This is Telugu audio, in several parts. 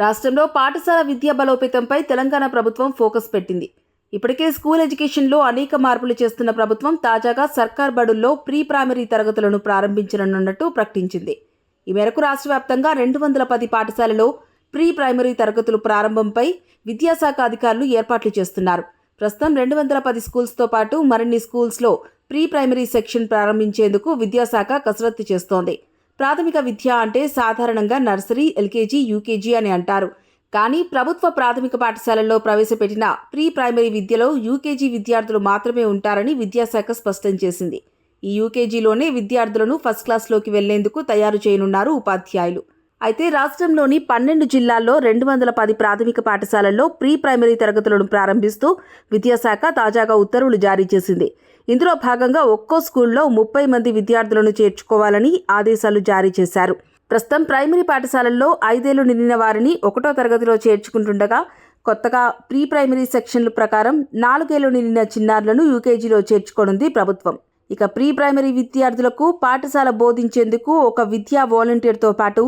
రాష్ట్రంలో పాఠశాల విద్యా బలోపేతంపై తెలంగాణ ప్రభుత్వం ఫోకస్ పెట్టింది. ఇప్పటికే స్కూల్ ఎడ్యుకేషన్లో అనేక మార్పులు చేస్తున్న ప్రభుత్వం తాజాగా సర్కార్ బడుల్లో ప్రీ ప్రైమరీ తరగతులను ప్రారంభించనున్నట్టు ప్రకటించింది. ఈ మేరకు రాష్ట్ర వ్యాప్తంగా రెండు వందల పది పాఠశాలలో ప్రీ ప్రైమరీ తరగతులు ప్రారంభంపై విద్యాశాఖ అధికారులు ఏర్పాట్లు చేస్తున్నారు. ప్రస్తుతం రెండు వందల పది స్కూల్స్తో పాటు మరిన్ని స్కూల్స్లో ప్రీ ప్రైమరీ సెక్షన్ ప్రారంభించేందుకు విద్యాశాఖ కసరత్తు చేస్తోంది. ప్రాథమిక విద్య అంటే సాధారణంగా నర్సరీ ఎల్కేజీ యూకేజీ అని అంటారు. కానీ ప్రభుత్వ ప్రాథమిక పాఠశాలల్లో ప్రవేశపెట్టిన ప్రీ ప్రైమరీ విద్యలో యూకేజీ విద్యార్థులు మాత్రమే ఉంటారని విద్యాశాఖ స్పష్టం చేసింది. ఈ యూకేజీలోనే విద్యార్థులను ఫస్ట్ క్లాస్లోకి వెళ్ళేందుకు తయారు చేయనున్నారు ఉపాధ్యాయులు. అయితే రాష్ట్రంలోని పన్నెండు జిల్లాల్లో రెండు వందల పది ప్రాథమిక పాఠశాలల్లో ప్రీ ప్రైమరీ తరగతులను ప్రారంభిస్తూ విద్యాశాఖ తాజాగా ఉత్తర్వులు జారీ చేసింది. ఇందులో భాగంగా ఒక్కో స్కూల్లో ముప్పై మంది విద్యార్థులను చేర్చుకోవాలని ఆదేశాలు జారీ చేశారు. ప్రస్తుతం ప్రైమరీ పాఠశాలల్లో ఐదేళ్ళు నిండిన వారిని ఒకటో తరగతిలో చేర్చుకుంటుండగా కొత్తగా ప్రీ ప్రైమరీ సెక్షన్ల ప్రకారం నాలుగేళ్ళు నిండిన చిన్నారులను యూకేజీలో చేర్చుకోనుంది ప్రభుత్వం. ఇక ప్రీ ప్రైమరీ విద్యార్థులకు పాఠశాల బోధించేందుకు ఒక విద్యా వాలంటీర్తో పాటు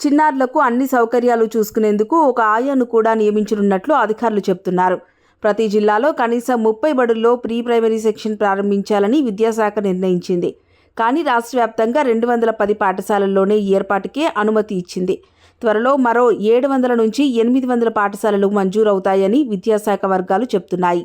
చిన్నారులకు అన్ని సౌకర్యాలు చూసుకునేందుకు ఒక ఆయాను కూడా నియమించనున్నట్లు అధికారులు చెబుతున్నారు ప్రతి జిల్లాలో కనీసం ముప్పై బడుల్లో ప్రీ ప్రైమరీ సెక్షన్ ప్రారంభించాలని విద్యాశాఖ నిర్ణయించింది. కానీ రాష్ట్ర వ్యాప్తంగా రెండు వందల పది పాఠశాలల్లోనే ఈ ఏర్పాటుకే అనుమతి ఇచ్చింది. త్వరలో మరో ఏడు వందల నుంచి ఎనిమిది వందల పాఠశాలలు మంజూరవుతాయని విద్యాశాఖ వర్గాలు చెబుతున్నాయి